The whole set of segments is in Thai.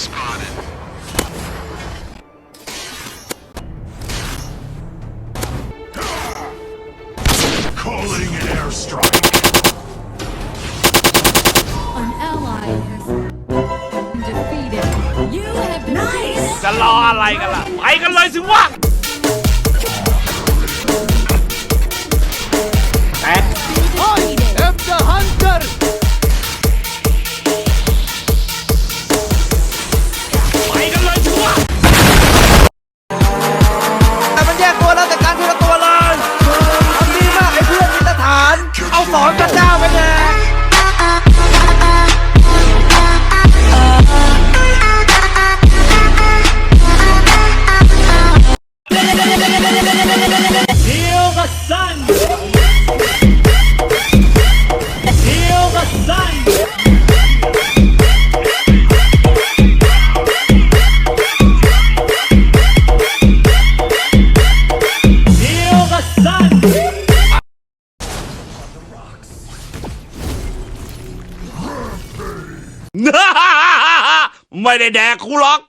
spotted. Calling an airstrike. An ally has been defeated. You have been nice. defeated. จะรออะไรกันล่ะ ไปกันเลยสิวะไม่ได้แดกคูล็อก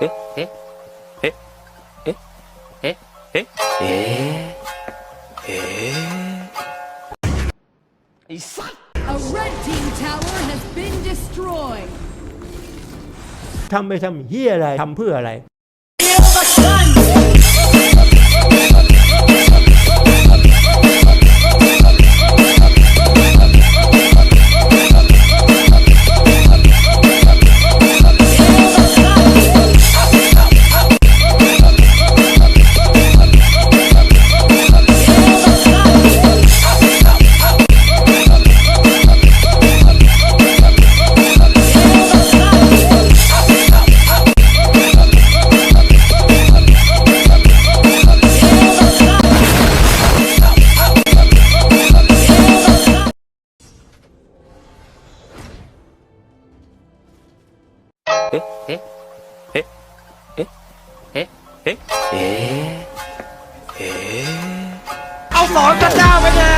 เอ๊ะเอ๊ะเอ๊ะเอ๊ะเอ๊ะเอ๊ะเอ๊ะไอ้สัส A red team tower has been destroyed. ทำไปทำเฮียอะไร ทำเพื่ออะไรเอ๊ะเอ๊ะเอ๊ะเอ๊ะเอ๊ะเอ๊ะเอ๊ะเอาสอนกันหน้าไปเลย